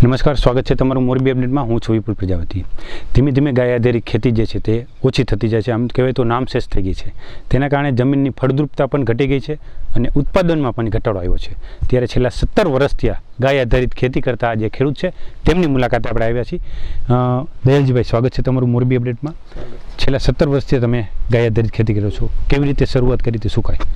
નમસ્કાર, સ્વાગત છે તમારું મોરબી અપડેટમાં. હું છું વિપુલ પ્રજાપતિ. ધીમે ધીમે ગાય આધારિત ખેતી જે છે તે ઓછી થતી જાય છે. આમ કહેવાય તો નામશેષ થઈ ગઈ છે. તેના કારણે જમીનની ફળદ્રુપતા પણ ઘટી ગઈ છે અને ઉત્પાદનમાં પણ ઘટાડો આવ્યો છે. ત્યારે છેલ્લા સત્તર વર્ષથી આ ગાય આધારિત ખેતી કરતા જે ખેડૂત છે, તેમની મુલાકાતે આપણે આવ્યા છીએ. દયાલજીભાઈ, સ્વાગત છે તમારું મોરબી અપડેટમાં. છેલ્લા સત્તર વર્ષથી તમે ગાય આધારિત ખેતી કરો છો. કેવી રીતે શરૂઆત કરી હતી શું કાંઈ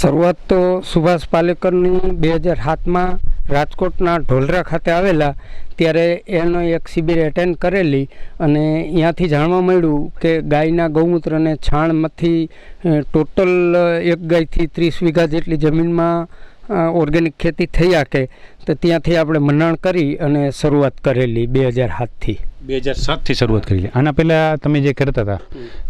શરૂઆત તો સુભાષ પાલેકરની બે હજાર સાતમાં રાજકોટના ઢોલરા ખાતે આવેલા ત્યારે એનો એક શિબિર એટેન્ડ કરેલી અને ત્યાંથી જાણવા મળ્યું કે ગાયના ગૌમૂત્રને છાણમાંથી ટોટલ એક ગાયથી ત્રીસ વીઘા જેટલી જમીનમાં ઓર્ગેનિક ખેતી થઈ શકે તો ત્યાંથી આપણે મંડાણ કરી અને શરૂઆત કરેલી બે હજાર સાતથી. બે હજાર સાતથી શરૂઆત કરી આના પહેલાં તમે જે કરતા હતા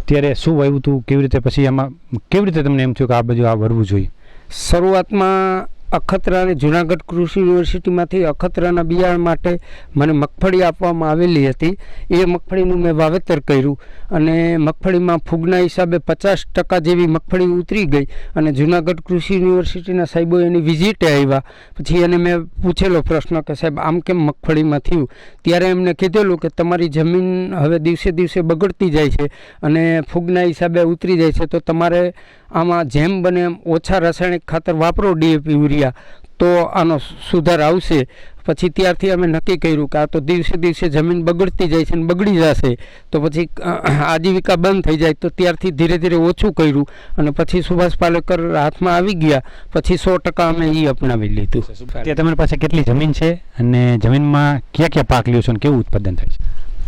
ત્યારે શું વાવ્યું હતું કેવી રીતે પછી આમાં કેવી રીતે તમને એમ થયું કે આ બાજુ આ વરવું જોઈએ? શરૂઆતમાં અખતરાની જુનાગઢ કૃષિ યુનિવર્સિટીમાંથી અખતરાના બિયારણ માટે મને મગફળી આપવામાં આવેલી હતી. એ મગફળીનું મેં વાવેતર કર્યું અને મગફળીમાં ફૂગના હિસાબે પચાસ ટકા જેવી મગફળી ઉતરી ગઈ અને જુનાગઢ કૃષિ યુનિવર્સિટીના સાહેબો એની વિઝિટે આવ્યા. પછી એને મેં પૂછેલો પ્રશ્ન કે, સાહેબ, આમ કેમ મગફળીમાં થયું? ત્યારે એમને કીધેલું કે, તમારી જમીન હવે દિવસે દિવસે બગડતી જાય છે અને ફૂગના હિસાબે ઉતરી જાય છે. તો તમારે આમાં જેમ બને એમ ઓછા રાસાયણિક ખાતર વાપરો ડીએપી યુરિયા. તો આનો સુધાર આવશે. પછી ત્યારથી અમે નક્કી કર્યું કે આ તો દિવસે દિવસે જમીન બગડતી જાય છે અને બગડી જશે. તો પછી આજીવિકા બંધ થઈ જાય, તો ત્યારથી ધીરે ધીરે ઓછું કર્યું. અને પછી સુભાષ પાલેકર હાથમાં આવી ગયા, પછી સો ટકા અમે એ અપનાવી લીધું. અત્યારે તમારી પાસે કેટલી જમીન છે? અને જમીનમાં કયા કયા પાક લ્યો છો અને કેવું ઉત્પાદન થાય છે?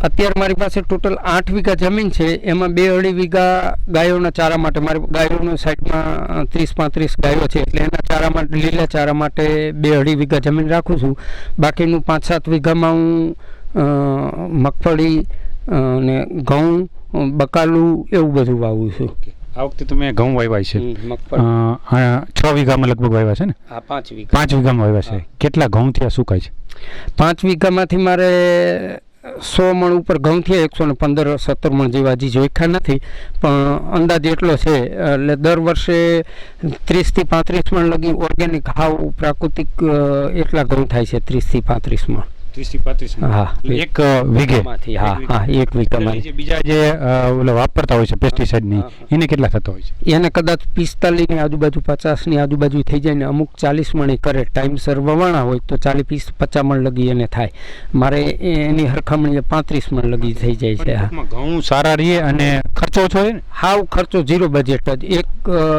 અત્યારે મારી પાસે ટોટલ આઠ વીઘા જમીન છે. એમાં બે અઢી વીઘા ગાયોના ચારા માટે મારી ગાયોની સાઈડમાં ત્રીસ પાંત્રીસ ગાયો છે. એટલે એના ચારા માટે લીલા ચારા માટે બે અઢી વીઘા જમીન રાખું છું. બાકીનું પાંચ સાત વીઘામાં હું મગફળી અને ઘઉં બકાલું એવું બધું વાવું છું. આ વખતે તમે ઘઉં વાવ્યા છે. છ વીઘામાં લગભગ વાવ્યા છે ને? પાંચ વીઘા. પાંચ વીઘામાં વાવ્યા છે. કેટલા ઘઉં થયા શું છે? પાંચ વીઘામાંથી મારે સો મણ ઉપર ઘઉં થયા, એકસો ને પંદર, સત્તર મણ જેવા હજી જોઈખા નથી. પણ અંદાજ એટલો છે, એટલે દર વર્ષે ત્રીસથી પાંત્રીસ મણ લગી ઓર્ગેનિક હાવ પ્રાકૃતિક એટલા ઘઉં થાય છે, ત્રીસથી પાંત્રીસ મણ. ત્રીસથી પાંત્રીસ હા. એક અ, વીઘે. હા હા એક વીઘામાં. જે બીજા જે ઓલા વાપરતા હોય છે પેસ્ટિસાઇડની. એને કેટલા થતા હોય છે? એને કદાચ પિસ્તાલીસની આજુબાજુ પચાસની આજુબાજુ થઈ જાય ને અમુક ચાલીસ મણ કરે. ટાઈમસર વવાણા હોય તો ચાલીસ પીસ પચાસ મણ લગી એને થાય. મારે એ- એની હરખામણીએ પાંત્રીસ મણ લગી થઈ જાય છે ઘઉં સારા રહીએ અને ખર્ચો ઓછો હોય ને? હાવ ખર્ચો ઝીરો બજેટ જ. એક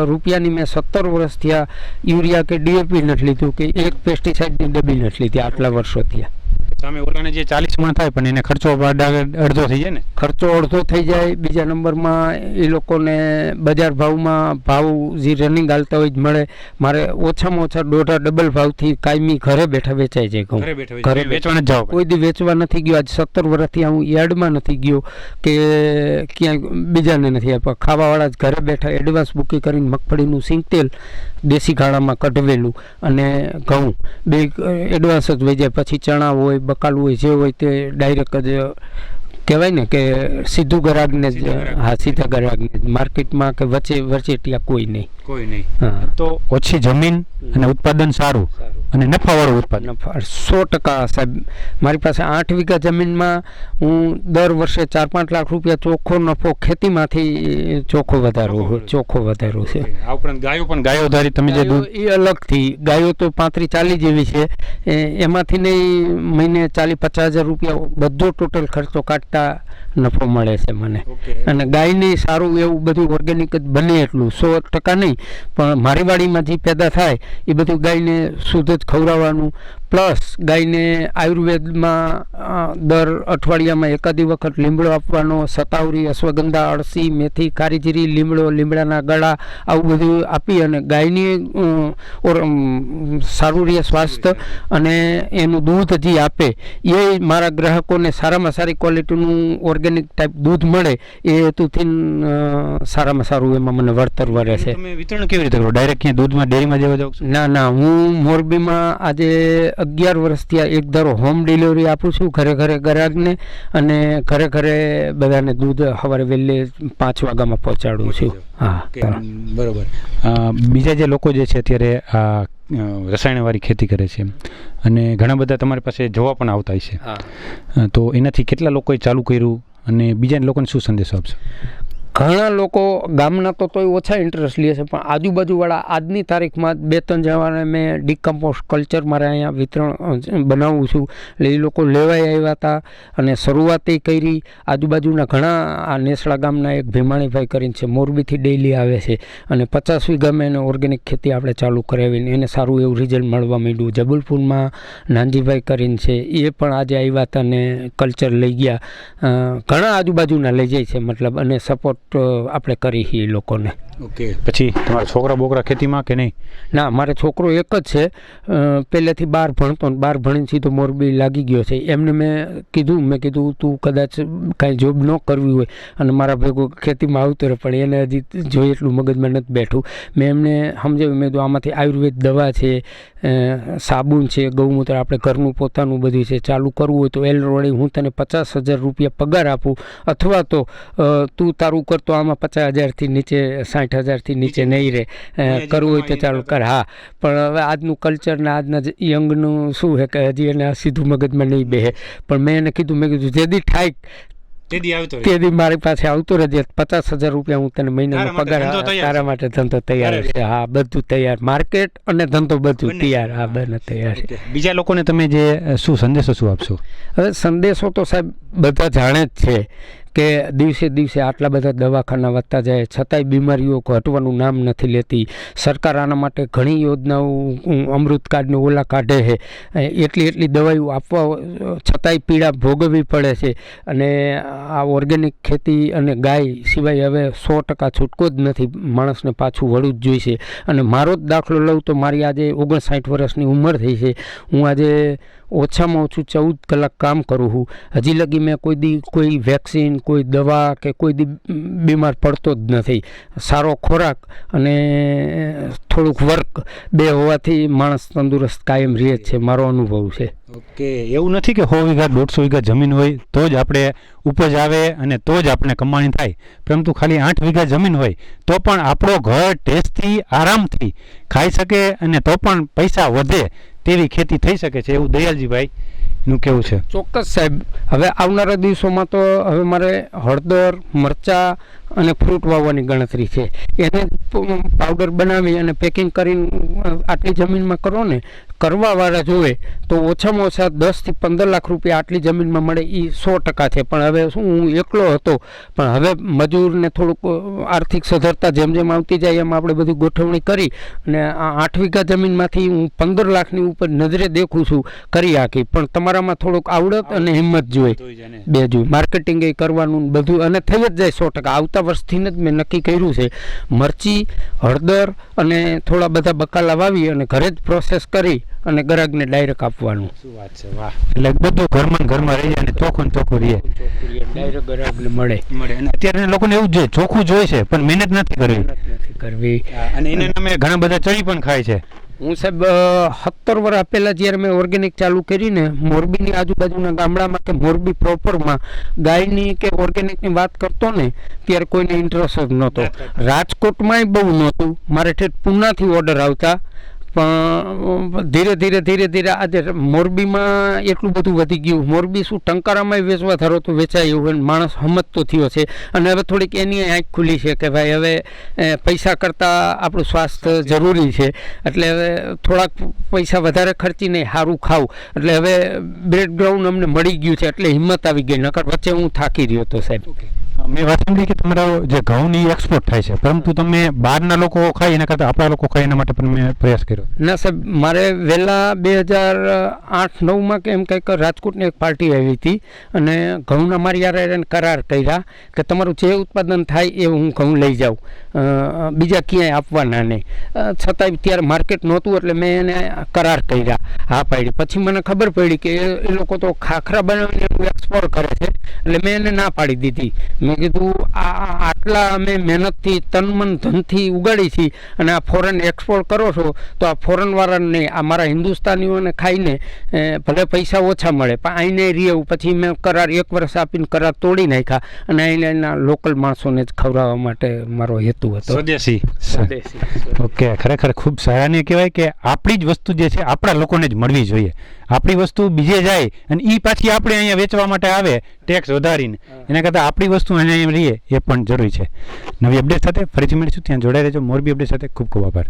રૂપિયાની મેં સત્તર વર્ષથી થયા યુરિયા કે ડીએપી નથી લીધું કે એક પેસ્ટિસાઇડની ડબ્બી નથી લીધી આટલા વર્ષો થયા. સામે ઓલાને જે ચાલીસમાં થાય પણ એને ખર્ચો અડધો થઈ જાય ને? ખર્ચો અડધો થઈ જાય. બીજા નંબરમાં એ લોકોને બજાર ભાવમાં ભાવ જે રનિંગ હાલતા હોય જ મળે. મારે ઓછામાં ઓછા દોઢા ડબલ ભાવથી કાયમી ઘરે બેઠા વેચાય છે ઘરે બેઠા ઘરે વેચવાના જાવ કોઈ દી વેચવા નથી ગયો. આજ સત્તર વર્ષથી હું યાર્ડમાં નથી ગયો કે ક્યાંય બીજાને નથી આપ્યા. ખાવાવાળા જ ઘરે બેઠા એડવાન્સ બુકિંગ કરીને મગફળીનું સિંગતેલ દેશી ઘાણામાં કઢવેલું અને ઘઉં. બે એડવાન્સ જ વહી જાય પછી ચણા હોય બકાલું હોય જે હોય તે ડાયરેક્ટ જ કહેવાય ને કે સીધું ગરાગને જ હા સીધા ગરાગને જ. માર્કેટમાં કે વચ્ચે વચેટિયા કોઈ નહીં. કોઈ નહીં. હા. તો ઓછી જમીન અને ઉત્પાદન સારું. અને નફાવાળું ઉત્પાદન. નફા સો ટકા સાહેબ. મારી પાસે આઠ વીઘા જમીનમાં હું દર વર્ષે ચાર પાંચ લાખ રૂપિયા ચોખ્ખો નફો ખેતીમાંથી ચોખ્ખો વધારો ચોખ્ખો વધારો. છે. આ ઉપરાંત ગાયો પણ ગાયો ધારી તમે જે દૂધ એ અલગથી. ગાયો તો પાંત્રીસ ચાલીસ જેવી છે. એમાંથી નહીં મહિને ચાલીસ પચાસ હજાર રૂપિયા બધો ટોટલ ખર્ચો કાઢતા નફો મળે છે મને. અને ગાયને સારું એવું બધું ઓર્ગેનિક જ બને એટલું. સો ટકા નહીં. પણ મારી વાડીમાં જે પેદા થાય એ બધું ગાયને શુદ્ધ ખવડાવવાનું પ્લસ ગાયને આયુર્વેદમાં દર અઠવાડિયામાં એકાદી વખત લીમડો આપવાનો સતાવરી અશ્વગંધા અળસી મેથી કારીજીરી લીમડો લીમડાના ગળા આવું બધું આપી અને ગાયની સારું રહે સ્વાસ્થ્ય અને એનું દૂધ જે આપે એ મારા ગ્રાહકોને સારામાં સારી ક્વોલિટીનું ઓર્ગેનિક ટાઈપ દૂધ મળે એ હેતુથી સારામાં સારું એમાં મને વળતર વળે છે. વિતરણ કેવી રીતે કરો? ડાયરેક્ટ દૂધમાં ડેરીમાં જેવા જાવ ના ના હું મોરબીમાં આજે અગિયાર વર્ષથી આ એક ધારો હોમ ડિલિવરી આપું છું ઘરે ઘરે ગ્રાહકને અને ઘરે ઘરે બધાને દૂધ સવારે વહેલે પાંચ વાગ્યામાં પહોંચાડું છું. હા બરાબર. બીજા જે લોકો જે છે અત્યારે આ રસાયણવાળી ખેતી કરે છે અને ઘણા બધા તમારી પાસે જોવા પણ આવતા હોય છે. તો એનાથી કેટલા લોકોએ ચાલુ કર્યું? અને બીજા લોકોને શું સંદેશો આપશો? ઘણા લોકો ગામના તો તોય ઓછા ઇન્ટરેસ્ટ લે છે, પણ આજુબાજુવાળા આજની તારીખમાં બે ત્રણ જણાને મેં ડિકમ્પોસ્ટ કલ્ચર મારે અહીંયા વિતરણ બનાવું છું. એટલે એ લોકો લેવાઈ આવ્યા હતા અને શરૂઆત કરી. આજુબાજુના ઘણા આ નેસડા ગામના એક ભીમાણીભાઈ કરીને છે, મોરબીથી ડેઈલી આવે છે અને પચાસ વીઘામાં એને ઓર્ગેનિક ખેતી આપણે ચાલુ કરાવીને એને સારું એવું રિઝલ્ટ મળવા માંડ્યું. જબલપુરમાં નાનજીભાઈ કરીને છે, એ પણ આજે આવ્યા હતા ને કલ્ચર લઈ ગયા. ઘણા આજુબાજુના લઈ જાય છે, મતલબ અને સપોર્ટ આપણે કરી એ લોકોને. ઓકે. પછી તમારા છોકરા બોકરા ખેતીમાં કે નહીં? ના મારે છોકરો એક જ છે. પહેલેથી બાર ભણતો ને બાર ભણીને સીધો મોરબી લાગી ગયો છે. એમને મેં કીધું મેં કીધું તું કદાચ કાંઈ જોબ ન કરવી હોય અને મારા ભેગો ખેતીમાં આવતો રહે પણ એને હજી જોઈએ એટલું મગજમાં નથી બેઠું. મેં એમને સમજાવ્યું મેં કીધું આમાંથી આયુર્વેદ દવા છે સાબુન છે ગૌમૂત્ર આપણે ઘરનું પોતાનું બધું છે ચાલુ કરવું હોય તો એલ વળી હું તને પચાસ હજાર રૂપિયા પગાર આપું. અથવા તો તું તારું કરતો આમાં પચાસ હજારથી નીચે સાઠ હજારથી નીચે નહીં રહે. કરવું હોય તો ચાલુ કર. હા. પણ હવે આજનું કલ્ચર ને આજના જે યંગનું શું છે કે હજી એને આ સીધું મગજમાં નહીં બેહે. પણ મેં એને કીધું મેં કીધું જેદી થાય તેદી આવતો તેથી મારી પાસે આવતો રહેજે. પચાસ હજાર રૂપિયા હું તને મહિનાનો પગાર તારા માટે ધંધો તૈયાર છે. હા બધું તૈયાર. માર્કેટ અને ધંધો બધું તૈયાર. હા બંને તૈયાર છે. બીજા લોકોને તમે જે શું સંદેશો શું આપશો? હવે સંદેશો તો સાહેબ બધા જાણે જ છે. કે દિવસે દિવસે આટલા બધા દવાખાના વધતા જાય, છતાંય બીમારીઓ ઘટવાનું નામ નથી લેતી. સરકાર આના માટે ઘણી યોજનાઓ અમૃત કાર્ડને ઓલા કાઢે છે. એટલી એટલી દવાઈઓ આપવા, છતાંય પીડા ભોગવવી પડે છે. અને આ ઓર્ગેનિક ખેતી અને ગાય સિવાય હવે સો ટકા છૂટકો જ નથી માણસને પાછું વળવું જ જોઈશે. અને મારો જ દાખલો લઉં તો મારી આજે ઓગણસાઠ વર્ષની ઉંમર થઈ છે. હું આજે ઓછામાં ઓછું ચૌદ કલાક કામ કરું છું. હજી લગી મેં કોઈ દી કોઈ વેક્સિન કોઈ દવા કે કોઈ દી બીમાર પડતો જ નથી. સારો ખોરાક અને થોડુંક વર્ક બે હોવાથી માણસ તંદુરસ્ત કાયમ રહે છે, મારો અનુભવ છે. ઓકે, એવું નથી કે સો વીઘા, દોઢસો વીઘા જમીન હોય તો જ આપણે ઉપજ આવે અને તો જ આપણે કમાણી થાય. પરંતુ ખાલી આઠ વીઘા જમીન હોય તો પણ આપણો ઘર ટેસ્ટથી આરામથી ખાઈ શકે અને તો પણ પૈસા વધે. તેવી ખેતી થઈ શકે છે એવું દયાલજીભાઈ નું કેવું છે. ચોક્કસ સાહેબ, હવે આવનારા દિવસોમાં તો હવે મારે હળદર, મરચાં અને ફ્રૂટ વાવવાની ગણતરી છે. એને પાવડર બનાવી અને પેકિંગ કરીને આટલી જમીનમાં કરો ને કરવાવાળા જોવે તો ઓછામાં ઓછા દસથી પંદર લાખ રૂપિયા આટલી જમીનમાં મળે એ સો ટકા છે. પણ હવે શું હું એકલો હતો પણ હવે મજૂરને થોડુંક આર્થિક સધરતા જેમ જેમ આવતી જાય એમ આપણે બધી ગોઠવણી કરી અને આ આઠ વીઘા જમીનમાંથી હું પંદર લાખની ઉપર નજરે દેખું છું કરી આખી. પણ તમારામાં થોડુંક આવડત અને હિંમત જોઈએ બે જોઈ. માર્કેટિંગ એ કરવાનું બધું અને થઈ જ જાય સો ટકા. આવતા વર્ષથી જ મેં નક્કી કર્યું છે. મરચી હળદર અને થોડા બધા બકાલા વાવી અને ઘરે જ પ્રોસેસ કરી અને ગ્રાહકને ડાયરેક્ટ આપવાનું. શું વાત છે વાહ. એટલે બધું ઘરમાં ઘરમાં રહી જાય અને ચોખ્ખું ચોખ્ખું રહે. ડાયરેક્ટ ગ્રાહકને મળે. મળે. અને અત્યારે લોકોને એવું જોઈએ ચોખ્ખું જોઈએ છે પણ મહેનત નથી કરવી. નથી કરવી. અને એના નામે ઘણા બધા ચડી પણ ખાય છે. હું સાહેબ સત્તર વર્ષ પહેલાં જ્યારે મેં ઓર્ગેનિક ચાલુ કરીને મોરબીની આજુબાજુના ગામડામાં કે મોરબી પ્રોપરમાં ગાયની કે ઓર્ગેનિકની વાત કરતો ને ત્યારે કોઈને ઇન્ટરેસ્ટ જ નહોતો. રાજકોટમાંય બહુ નહોતું. મારે ઠેઠ પૂનાથી ઓર્ડર આવતા. પણ ધીરે ધીરે ધીરે ધીરે આજે મોરબીમાં એટલું બધું વધી ગયું. મોરબી શું ટંકારામાં વેચવા ધારો તો વેચાય એવું માણસ હમતતો થયો છે. અને હવે થોડીક એની આંખ ખુલી છે કે ભાઈ હવે પૈસા કરતાં આપણું સ્વાસ્થ્ય જરૂરી છે. એટલે હવે થોડાક પૈસા વધારે ખર્ચીને સારું ખાવું. એટલે હવે બેકગ્રાઉન્ડ અમને મળી ગયું છે એટલે હિંમત આવી ગઈ. નકર વચ્ચે હું થાકી રહ્યો હતો સાહેબ. મેં વાત સાંભળી કે તમારો જે ઘઉંની એક્સપોર્ટ થાય છે. પરંતુ તમે બહારના લોકો ખાય, એના કરતાં આપણા લોકો ખાય એના માટે પણ મેં પ્રયાસ કર્યો. ના સાહેબ, મારે વહેલા બે હજાર આઠ, નવમાં કે એમ કંઈક રાજકોટની એક પાર્ટી આવી હતી અને ઘઉંના મારી યાર કરાર કર્યા કે તમારું જે ઉત્પાદન થાય એ હું ઘઉં લઈ જાઉં. બીજા ક્યાંય આપવાના નહીં. છતાંય ત્યારે માર્કેટ નહોતું એટલે મેં એને કરાર કર્યા, હા પાડી. પછી મને ખબર પડી કે એ લોકો તો ખાખરા બનાવીને એક્સપોર્ટ કરે છે. એટલે મેં એને ના પાડી દીધી. મેં કીધું આ આટલા અમે મહેનતથી તન મન ધનથી ઉગાડી છી અને આ ફોરેન એક્સપોર્ટ કરો છો તો આ ફોરેનવાળાને આ મારા હિન્દુસ્તાનીઓને ખાઈને ભલે પૈસા ઓછા મળે પણ આઈને રહેવું પછી મેં કરાર એક વર્ષ આપીને કરાર તોડી નાખ્યા અને અહીંના એના લોકલ માણસોને જ ખવડાવવા માટે મારો હેતુ હતો. સ્વદેશી. સ્વદેશી. ઓકે ખરેખર ખૂબ સરાહનીય કહેવાય કે આપણી જ વસ્તુ જે છે આપણા લોકોને જ મળવી જોઈએ. આપણી વસ્તુ બીજે જાય અને એ પાછી આપણે અહીંયા વેચવા માટે આવે ટેક્સ વધારીને. એના કરતાં આપણી વસ્તુ અહીંયા રહીએ, એ પણ જરૂરી છે. નવી અપડેટ સાથે ફરીથી મળીશું. ત્યાં જોડાઈ રહેજો. મોરબી અપડેટ સાથે ખૂબ ખૂબ આભાર.